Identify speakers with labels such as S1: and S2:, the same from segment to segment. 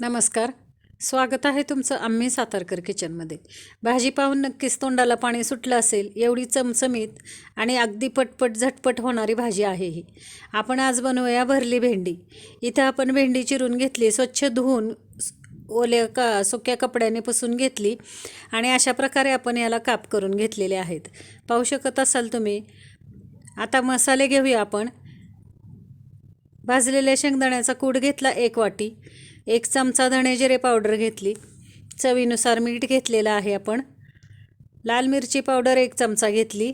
S1: नमस्कार. स्वागत आहे तुमचं आम्ही सातारकर किचनमध्ये. भाजी पाहून नक्कीच तोंडाला पाणी सुटलं असेल एवढी चमचमीत आणि अगदी पटपट झटपट होणारी भाजी आहे ही. आपण आज बनवूया भरली भेंडी. इथं आपण भेंडी चिरून घेतली स्वच्छ धुवून ओल्या का सुक्या कपड्याने पुसून घेतली आणि अशा प्रकारे आपण याला काप करून घेतलेले आहेत. पाहू शकत असाल तुम्ही. आता मसाले घेऊया आपण. भाजलेल्या शेंगदाण्याचा कूड घेतला एक वाटी. एक चमचा धणे जिरे पावडर घेतली. चवीनुसार मीठ घेतलेलं आहे आपण. लाल मिरची पावडर एक चमचा घेतली.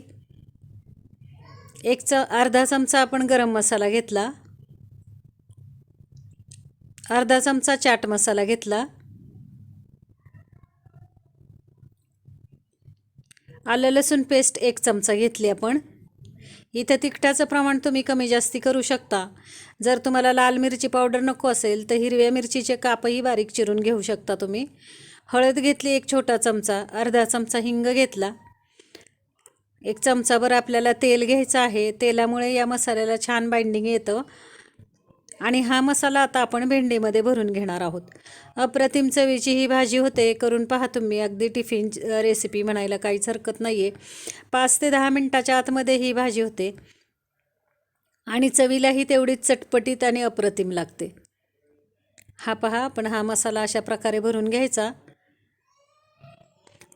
S1: एक च अर्धा चमचा आपण गरम मसाला घेतला. अर्धा चमचा चाट मसाला घेतला. आलं लसूण पेस्ट एक चमचा घेतली आपण. इथं तिखटाचं प्रमाण तुम्ही कमी जास्ती करू शकता. जर तुम्हाला लाल मिरची पावडर नको असेल तर हिरव्या मिरचीचे कापही बारीक चिरून घेऊ शकता तुम्ही. हळद घेतली एक छोटा चमचा अर्धा चमचा हिंग घेतला. एक चमचाभर आपल्याला तेल घ्यायचं आहे. तेलामुळे या मसाल्याला छान बाइंडिंग येतं. आणि हा मसाला आता आपण भेंडीमध्ये भरून घेणार आहोत. अप्रतिम चवीची ही भाजी होते करून पहा तुम्ही. अगदी टिफिन रेसिपी म्हणायला काहीच हरकत नाही आहे पाच ते दहा मिनटाच्या आतमध्ये ही भाजी होते. आणि चवीलाही तेवढीच चटपटीत आणि अप्रतिम लागते. हा पहा आपण हा मसाला अशा प्रकारे भरून घ्यायचा.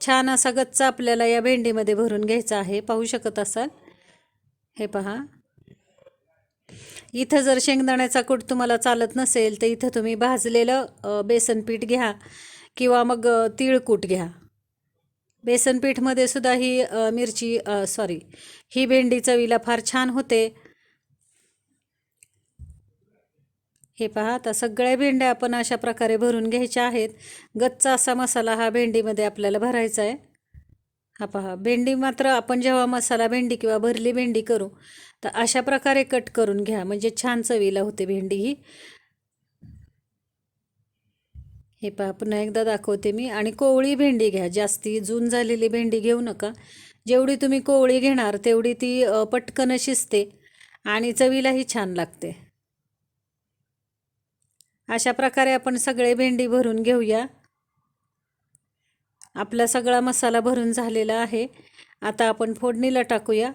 S1: छान असा गच्चा आपल्याला या भेंडीमध्ये भरून घ्यायचा आहे. पाहू शकत असाल? हे पहा. इथं जर शेंगदाण्याचा कूट तुम्हाला चालत नसेल तर इथं तुम्ही भाजलेलं बेसनपीठ बेसन पीठ घ्या किंवा मग अ, तीळकूट घ्या. बेसन पीठमध्ये सुद्धा ही मिरची सॉरी ही भेंडी चवीला फार छान होते. हे पहा आता सगळ्या भेंड्या आपण अशा प्रकारे भरून घ्यायच्या आहेत. गच्चा असा मसाला हा भेंडीमध्ये आपल्याला भरायचा आहे. हा पहा भेंडी मात्र आपण जेव्हा मसाला भेंडी किंवा भरली भेंडी करू तर अशा प्रकारे कट करून घ्या. म्हणजे छान चवीला होते भेंडी ही. हे पहा पुन्हा एकदा दाखवते मी. आणि कोवळी भेंडी घ्या. जास्ती जून झालेली भेंडी घेऊ नका. जेवढी तुम्ही कोवळी घेणार तेवढी ती पटकन शिजते आणि चवीलाही छान लागते. अशा प्रकारे आपण सगळे भेंडी भरून घेऊया. आपला सगळा मसाला भरून झालेला आहे. आता आपण फोडणीला टाकूया.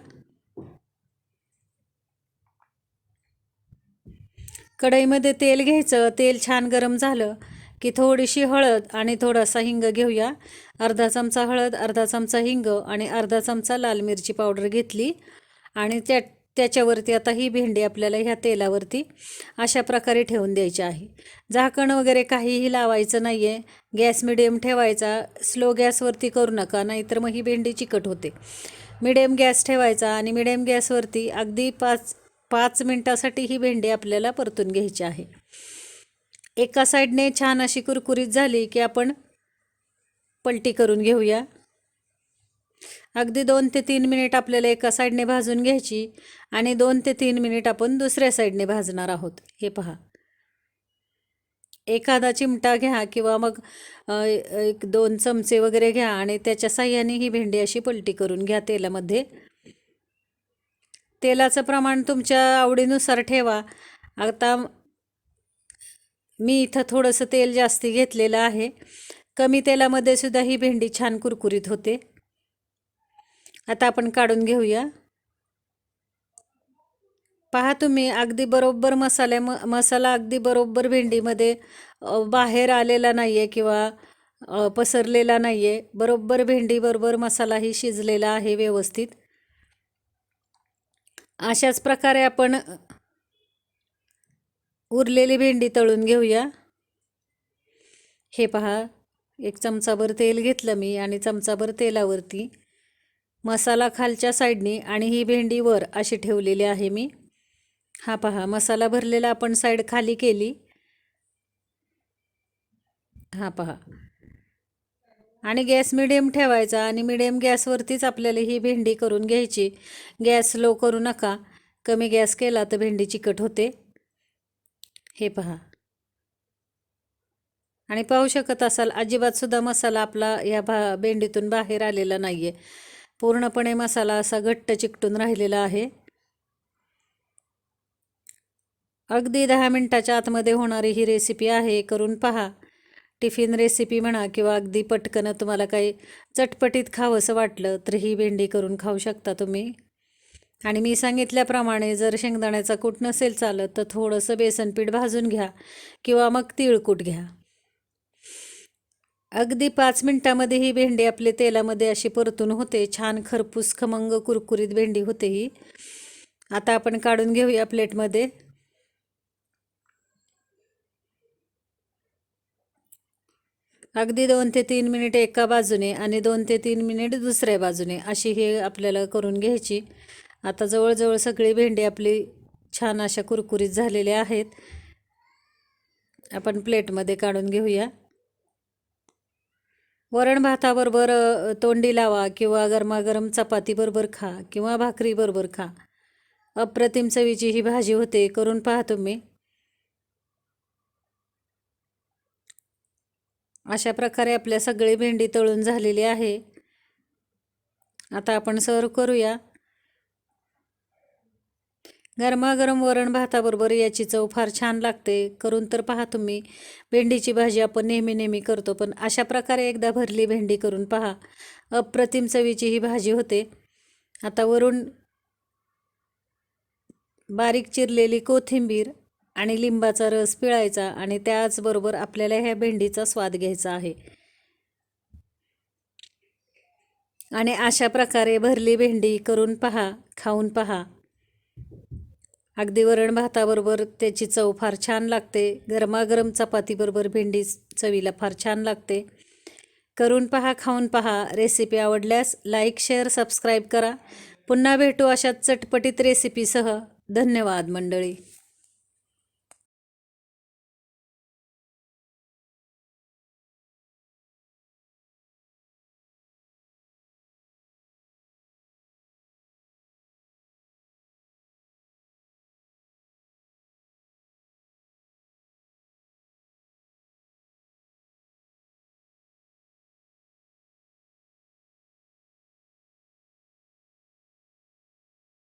S1: कढईमध्ये तेल घ्यायचं. तेल छान गरम झालं की थोडीशी हळद आणि थोडासा हिंग घेऊया. अर्धा चमचा हळद अर्धा चमचा हिंग आणि अर्धा चमचा लाल मिरची पावडर घेतली आणि त्या त्याच्यावरती आता ही भेंडी आपल्याला ह्या तेलावरती अशा प्रकारे ठेवून द्यायची आहे. झाकण वगैरे काहीही लावायचं नाही आहे गॅस मिडियम ठेवायचा. स्लो गॅसवरती करू नका नाहीतर मग ही भेंडी चिकट होते. मिडियम गॅस ठेवायचा आणि मिडियम गॅसवरती अगदी पाच पाच मिनटासाठी ही भेंडी आपल्याला परतून घ्यायची आहे. एका साईडने छान अशी कुरकुरीत झाली की आपण पलटी करून घेऊया. अगदी दोन ते तीन मिनिट आपल्याला एका साईडने भाजून घ्यायची आणि दोन ते तीन मिनिट आपण दुसऱ्या साईडने भाजणार आहोत. हे पहा. एखादा चिमटा घ्या किंवा मग एक दोन चमचे वगैरे घ्या आणि त्याच्या साह्याने ही भेंडी अशी पलटी करून घ्या तेलामध्ये. तेलाचं प्रमाण तुमच्या आवडीनुसार ठेवा. आता मी इथं थोडंसं तेल जास्ती घेतलेलं आहे. कमी तेलामध्ये सुद्धा ही भेंडी छान कुरकुरीत होते. आता आपण काढून घेऊया. पहा तुम्ही अगदी बरोबर मसाल्या म मसाला अगदी बरोबर भेंडीमध्ये बाहेर आलेला नाही आहे किंवा पसरलेला नाही आहे बरोबर भेंडीबरोबर मसालाही शिजलेला आहे व्यवस्थित. अशाच प्रकारे आपण उरलेली भेंडी तळून घेऊया. हे पहा एक चमचाभर तेल घेतलं मी आणि चमचाभर तेलावरती मसाला खालच्या साईडनी आणि ही भेंडी वर अशी ठेवलेली आहे मी. हा पहा मसाला भरलेला आपण साईड खाली केली. हा पहा. आणि गॅस मिडियम ठेवायचा आणि मिडियम गॅसवरतीच आपल्याला ही भेंडी करून घ्यायची. गॅस लो करू नका. कमी गॅस केला तर भेंडी चिकट होते. हे पहा. आणि पाहू शकत असाल अजिबातसुद्धा मसाला आपला या भा भेंडीतून बाहेर आलेला नाही आहे पूर्णपणे मसाला असा घट्ट चिकटून राहिलेला आहे. अगदी दहा मिनटाच्या आतमध्ये होणारी ही रेसिपी आहे करून पहा. टिफिन रेसिपी म्हणा किंवा अगदी पटकन तुम्हाला काही चटपटीत खावंसं वाटलं तर ही भेंडी करून खाऊ शकता तुम्ही. आणि मी सांगितल्याप्रमाणे जर शेंगदाण्याचा कूट नसेल चालत तर थोडंसं बेसनपीठ भाजून घ्या किंवा मग तिळकूट घ्या. अगदी पाच मिनटामध्ये ही भेंडी आपले तेलामध्ये अशी परतून होते. छान खरपूस खमंग कुरकुरीत भेंडी होते ही. आता आपण काढून घेऊया प्लेटमध्ये. अगदी दोन ते तीन मिनिट एका बाजूने आणि दोन ते तीन मिनिट दुसऱ्या बाजूने अशी हे आपल्याला करून घ्यायची. आता जवळजवळ सगळी भेंडी आपली छान अशा कुरकुरीत झालेल्या आहेत. आपण प्लेटमध्ये काढून घेऊया. वरण भाताबरोबर तोंडी लावा किंवा गरमागरम चपातीबरोबर खा किंवा भाकरीबरोबर खा. अप्रतिम चवीची ही भाजी होते करून पहा तुम्ही. अशा प्रकारे आपल्या सगळी भेंडी तळून झालेली आहे. आता आपण सर्व करूया. गरमागरम वरण भाताबरोबर याची चव फार छान लागते. करून तर पहा तुम्ही. भेंडीची भाजी आपण नेहमी नेहमी करतो पण अशा प्रकारे एकदा भरली भेंडी करून पहा. अप्रतिम चवीची ही भाजी होते. आता वरून बारीक चिरलेली कोथिंबीर आणि लिंबाचा रस पिळायचा आणि त्याचबरोबर आपल्याला ह्या भेंडीचा स्वाद घ्यायचा आहे. आणि अशा प्रकारे भरली भेंडी करून पहा खाऊन पहा. अगदी वरण भाताबरोबर त्याची चव फार छान लागते. गरमागरम चपातीबरोबर भेंडी चवीला फार छान लागते. करून पहा खाऊन पहा. रेसिपी आवडल्यास लाईक शेअर सबस्क्राईब करा. पुन्हा भेटू अशा चटपटीत रेसिपीसह. धन्यवाद मंडळी.